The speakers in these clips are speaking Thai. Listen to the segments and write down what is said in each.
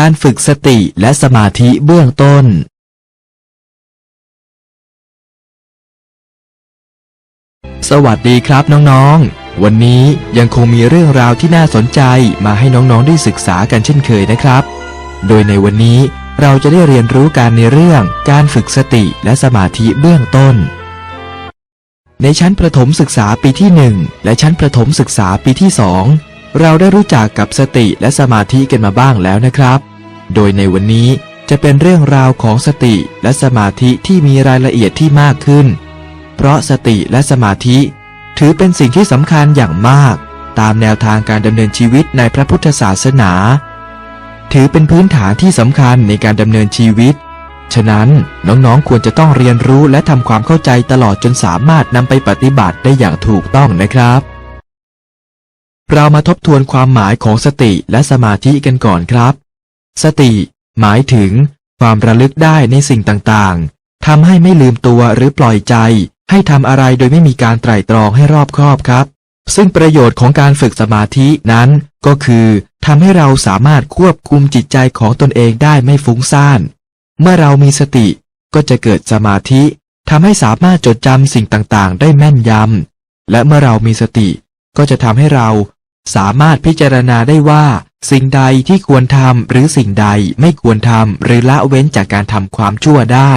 การฝึกสติและสมาธิเบื้องต้น สวัสดีครับน้องๆ วันนี้ยังคงมีเรื่องราวที่น่าสนใจมาให้น้องๆได้ศึกษากันเช่นเคยนะครับ โดยในวันนี้เราจะได้เรียนรู้การในเรื่องการฝึกสติและสมาธิเบื้องต้น ในชั้นประถมศึกษาปีที่ 1 และชั้นประถมศึกษาปีที่ 2 เราได้รู้จักกับสติและสมาธิกันมาบ้างแล้วนะครับ โดยในวันนี้จะเป็นเรื่องราวของสติและสมาธิที่มีรายละเอียดที่มากขึ้น เพราะสติและสมาธิ ถือเป็นสิ่งที่สำคัญอย่างมาก ตามแนวทางการดำเนินชีวิตในพระพุทธศาสนา ถือเป็นพื้นฐานที่สำคัญในการดำเนินชีวิต ฉะนั้นน้องๆควรจะต้องเรียนรู้และทำความเข้าใจตลอดจนสามารถนำไปปฏิบัติได้อย่างถูกต้องนะครับ เรามาทบทวนความหมายของสติและสมาธิกันก่อนครับ สติ หมายถึง ความระลึกได้ในสิ่งต่างๆ ทำให้ไม่ลืมตัวหรือปล่อยใจ ให้ทำอะไรโดยไม่มีการไตร่ตรองให้รอบคอบครับ ซึ่งประโยชน์ของการฝึกสมาธินั้น ก็คือทำให้เราสามารถควบคุมจิตใจของตนเองได้ไม่ฟุ้งซ่าน เมื่อเรามีสติ ก็จะเกิดสมาธิทำให้สามารถจดจำสิ่งต่างๆ ได้แม่นยำและเมื่อเรามีสติ ก็จะทำให้เรา สามารถพิจารณาได้ว่า สิ่งใดที่ควรทำหรือสิ่งใดไม่ควรทำหรือละเว้นจากการทำความชั่วได้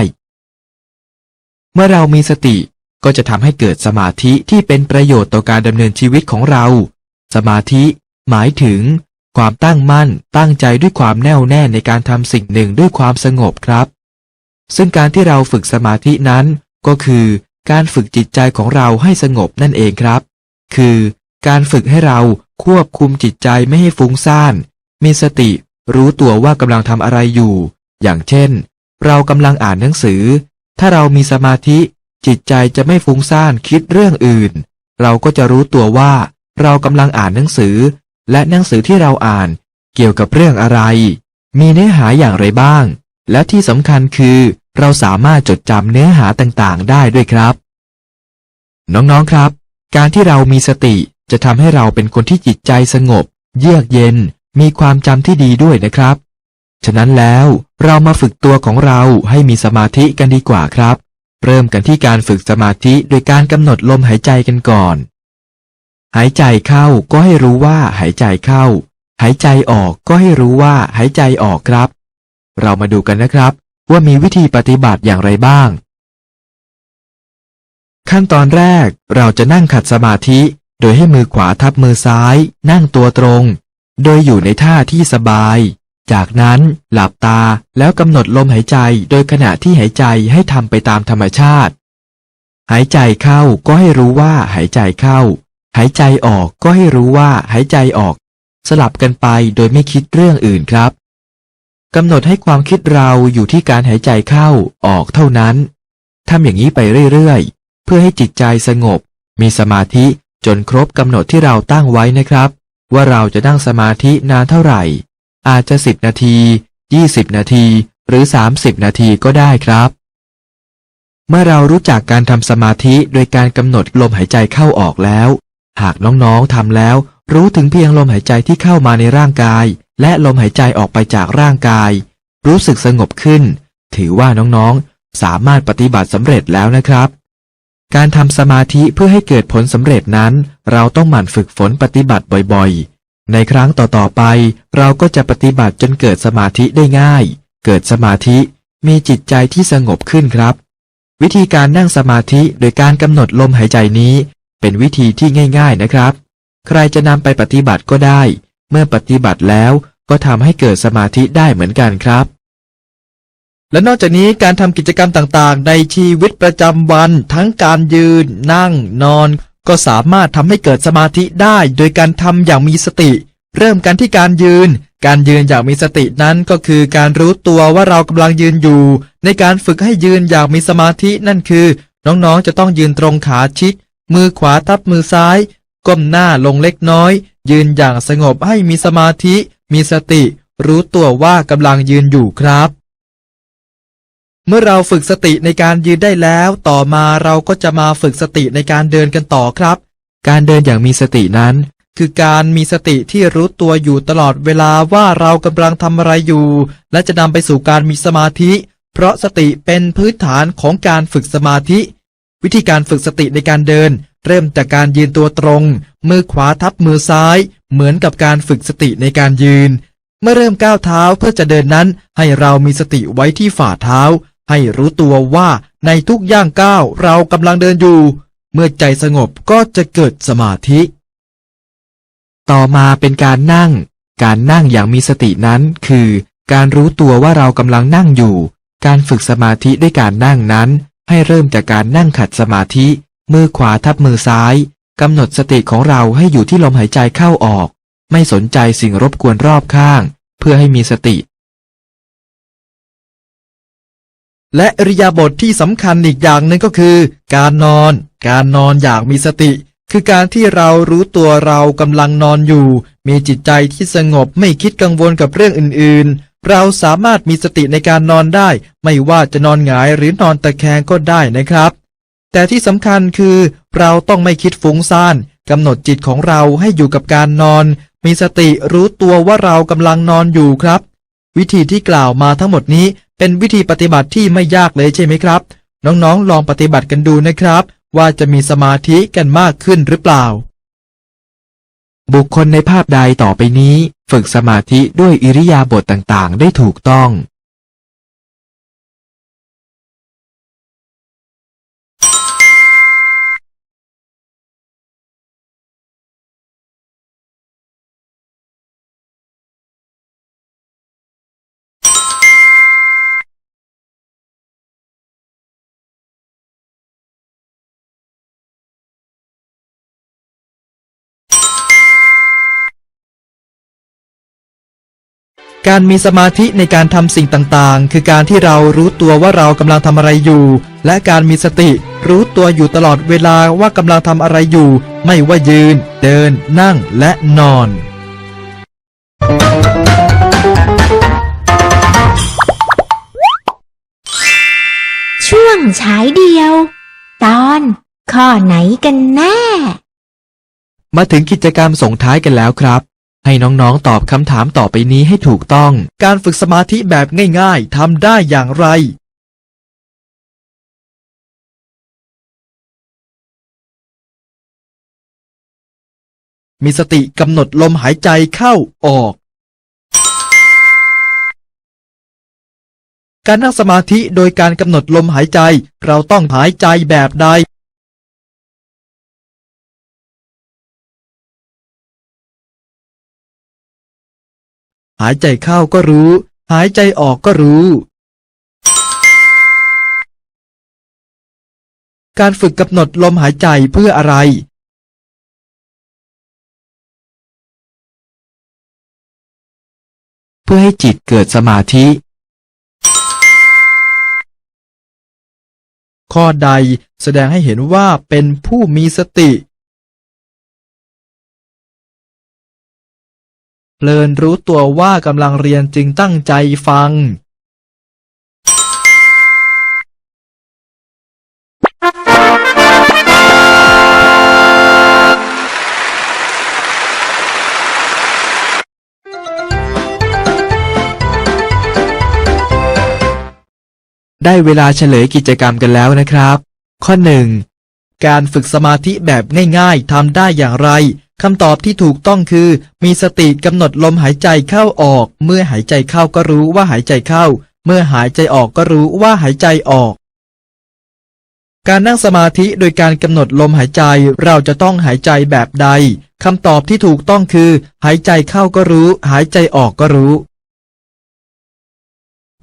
เมื่อเรามีสติก็จะทำให้เกิดสมาธิที่เป็นประโยชน์ต่อการดำเนินชีวิตของเรา สมาธิ หมายถึง ความตั้งมั่น ตั้งใจด้วยความแน่วแน่ในการทำสิ่งหนึ่งด้วยความสงบครับ ซึ่งการที่เราฝึกสมาธินั้น ก็คือ การฝึกจิตใจของเราให้สงบนั่นเองครับ คือ การฝึกให้เราควบคุมจิตใจไม่ให้ฟุ้งซ่าน มีสติรู้ตัวว่ากำลังทำอะไรอยู่ อย่างเช่น เรากำลังอ่านหนังสือ ถ้าเรามีสมาธิ จิตใจจะไม่ฟุ้งซ่านคิดเรื่องอื่น เราก็จะรู้ตัวว่า เรากำลังอ่านหนังสือ และหนังสือที่เราอ่านเกี่ยวกับเรื่องอะไร มีเนื้อหาอย่างไรบ้าง และที่สำคัญคือ เราสามารถจดจำเนื้อหาต่างๆ ได้ด้วยครับ น้องๆครับ การที่เรามีสติ จะทำให้เราเป็นคนที่จิตใจสงบ เยือกเย็น มีความจำที่ดีด้วยนะครับ ฉะนั้นแล้วเรามาฝึกตัวของเราให้มีสมาธิกันดีกว่าครับ เริ่มกันที่การฝึกสมาธิโดยการกำหนดลมหายใจกันก่อน หายใจเข้าก็ให้รู้ว่าหายใจเข้า หายใจออกก็ให้รู้ว่าหายใจออกครับ เรามาดูกันนะครับ ว่ามีวิธีปฏิบัติอย่างไรบ้าง ขั้นตอนแรกเราจะนั่งขัดสมาธิ โดยให้มือขวาทับมือซ้าย นั่งตัวตรง โดยอยู่ในท่าที่สบาย จากนั้นหลับตาแล้วกำหนดลมหายใจโดยขณะที่หายใจให้ทำไปตามธรรมชาติ หายใจเข้าก็ให้รู้ว่าหายใจเข้า หายใจออกก็ให้รู้ว่าหายใจออก สลับกันไปโดยไม่คิดเรื่องอื่นครับกำหนดให้ความคิดเราอยู่ที่การหายใจเข้าออกเท่านั้นทำอย่างนี้ไปเรื่อยๆ เพื่อให้จิตใจสงบ มีสมาธิ จนครบกำหนดที่เราตั้งไว้นะครับ ว่าเราจะนั่งสมาธินานเท่าไหร่ อาจจะ 10 นาที 20 นาที หรือ 30 นาทีก็ได้ครับ เมื่อเรารู้จักการทำสมาธิโดยการกำหนดลมหายใจเข้าออกแล้ว หากน้องๆทำแล้วรู้ถึงเพียงลมหายใจที่เข้ามาในร่างกาย และลมหายใจออกไปจากร่างกาย รู้สึกสงบขึ้น ถือว่าน้องๆ สามารถปฏิบัติสำเร็จแล้วนะครับ การทำสมาธิเพื่อให้เกิดผลสำเร็จนั้น เราต้องหมั่นฝึกฝนปฏิบัติบ่อยๆ ในครั้งต่อๆไป เราก็จะปฏิบัติจนเกิดสมาธิได้ง่าย เกิดสมาธิมีจิตใจที่สงบขึ้นครับ วิธีการนั่งสมาธิโดยการกำหนดลมหายใจนี้ เป็นวิธีที่ง่าย ๆนะครับ ใครจะนำไปปฏิบัติก็ได้ เมื่อปฏิบัติแล้วก็ทำให้เกิดสมาธิได้เหมือนกันครับ และนอกจากนี้การทำกิจกรรมต่างๆ ในชีวิตประจำวัน ทั้งการยืน นั่ง นอน ก็สามารถทำให้เกิดสมาธิได้ โดยการทำอย่างมีสติ เริ่มกันที่การยืน การยืนอย่างมีสตินั้นก็คือการรู้ตัวว่าเรากำลังยืนอยู่ ในการฝึกให้ยืนอย่างมีสมาธินั่นคือ น้องๆจะต้องยืนตรงขาชิด มือขวาทับมือซ้าย ก้มหน้าลงเล็กน้อย ยืนอย่างสงบให้มีสมาธิ มีสติ รู้ตัวว่ากำลังยืนอยู่ครับ เมื่อเราฝึกสติในการยืนได้แล้ว ต่อมาเราก็จะมาฝึกสติในการเดินกันต่อครับ การเดินอย่างมีสตินั้น คือการมีสติที่รู้ตัวอยู่ตลอดเวลาว่าเรากำลังทำอะไรอยู่ และจะนำไปสู่การมีสมาธิ เพราะสติเป็นพื้นฐานของการฝึกสมาธิ วิธีการฝึกสติในการเดิน เริ่มจากการยืนตัวตรง มือขวาทับมือซ้าย เหมือนกับการฝึกสติในการยืน เมื่อเริ่มก้าวเท้าเพื่อจะเดินนั้น ให้เรามีสติไว้ที่ฝ่าเท้า ให้รู้ตัวว่าในทุกย่างก้าวเรากำลังเดินอยู่ เมื่อใจสงบก็จะเกิดสมาธิ ต่อมาเป็นการนั่ง การนั่งอย่างมีสตินั้นคือ การรู้ตัวว่าเรากำลังนั่งอยู่ การฝึกสมาธิด้วยการนั่งนั้น ให้เริ่มจากการนั่งขัดสมาธิ มือขวาทับมือซ้ายกำหนดสติของเราให้อยู่ที่ลมหายใจเข้าออก ไม่สนใจสิ่งรบกวนรอบข้าง เพื่อให้มีสติ และอริยาบทที่สำคัญอีกอย่างหนึ่งก็คือ การนอน การนอนอย่างมีสติ คือการที่เรารู้ตัวเรากำลังนอนอยู่ มีจิตใจที่สงบไม่คิดกังวลกับเรื่องอื่น ๆ เราสามารถมีสติในการนอนได้ ไม่ว่าจะนอนหงายหรือนอนตะแคงก็ได้นะครับ แต่ที่สำคัญคือ เราต้องไม่คิดฟุ้งซ่านกำหนดจิตของเราให้อยู่กับการนอน มีสติรู้ตัวว่าเรากำลังนอนอยู่ครับ วิธีที่กล่าวมาทั้งหมดนี้ เป็นวิธีปฏิบัติที่ไม่ยากเลยใช่ไหมครับ น้องๆ ลองปฏิบัติกันดูนะครับ ว่าจะมีสมาธิกันมากขึ้นหรือเปล่า บุคคลในภาพใดต่อไปนี้ ฝึกสมาธิด้วยอิริยาบถต่างๆ ได้ถูกต้อง การมีสมาธิในการทำสิ่งต่างๆ คือการที่เรารู้ตัวว่าเรากำลังทำอะไรอยู่ และการมีสติ รู้ตัวอยู่ตลอดเวลาว่ากำลังทำอะไรอยู่ ไม่ว่ายืน เดิน นั่งและนอน ช่วงฉายเดียว ตอนข้อไหนกันแน่ มาถึงกิจกรรมส่งท้ายกันแล้วครับ ให้น้องๆตอบคำถามต่อไปนี้ให้ถูกต้อง การฝึกสมาธิแบบง่ายๆทำได้อย่างไร มีสติกำหนดลมหายใจเข้าออก การนั่งสมาธิโดยการกำหนดลมหายใจ เราต้องหายใจแบบใด หายใจเข้าก็รู้ หายใจออกก็รู้ การฝึกกำหนดลมหายใจเพื่ออะไร เพื่อให้จิตเกิดสมาธิ ข้อใดแสดงให้เห็นว่าเป็นผู้มีสติ เพลินรู้ตัวว่ากำลังเรียนจึงตั้งใจฟังได้เวลาเฉลยกิจกรรมกันแล้วนะครับ ข้อหนึ่งการฝึกสมาธิแบบง่ายๆทำได้อย่างไร คำตอบที่ถูกต้องคือ มีสติกำหนดลมหายใจเข้าออก เมื่อหายใจเข้าก็รู้ว่าหายใจเข้า เมื่อหายใจออกก็รู้ว่าหายใจออก การนั่งสมาธิโดยการกำหนดลมหายใจเราจะต้องหายใจแบบใดคำตอบที่ถูกต้องคือ หายใจเข้าก็รู้ หายใจออกก็รู้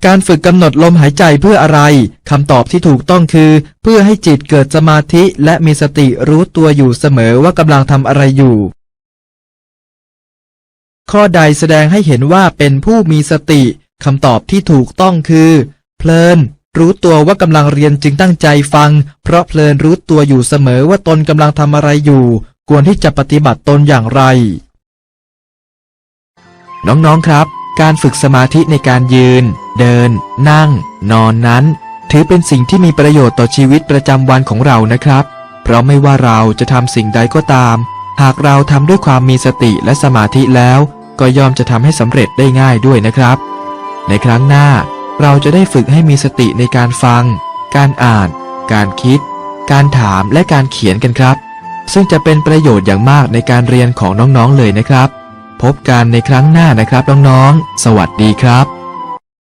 การฝึกกำหนดลมหายใจเพื่ออะไร คำตอบที่ถูกต้องคือ เพื่อให้จิตเกิดสมาธิและมีสติรู้ตัวอยู่เสมอว่ากำลังทำอะไรอยู่ ข้อใดแสดงให้เห็นว่าเป็นผู้มีสติ คำตอบที่ถูกต้องคือ เพลิน รู้ตัวว่ากำลังเรียนจึงตั้งใจฟัง เพราะเพลินรู้ตัวอยู่เสมอว่าตนกำลังทำอะไรอยู่ ควรที่จะปฏิบัติตนอย่างไร น้องๆครับ การฝึกสมาธิในการยืน เดิน นั่ง นอนนั้น ถือเป็นสิ่งที่มีประโยชน์ต่อชีวิตประจำวันของเรานะครับ เพราะไม่ว่าเราจะทำสิ่งใดก็ตาม หากเราทำด้วยความมีสติและสมาธิแล้ว ก็ย่อมจะทำให้สำเร็จได้ง่ายด้วยนะครับ ในครั้งหน้า เราจะได้ฝึกให้มีสติในการฟัง การอ่าน การคิด การถามและการเขียนกันครับ ซึ่งจะเป็นประโยชน์อย่างมากในการเรียนของน้องๆเลยนะครับ พบกันในครั้งหน้านะครับน้องๆ สวัสดีครับ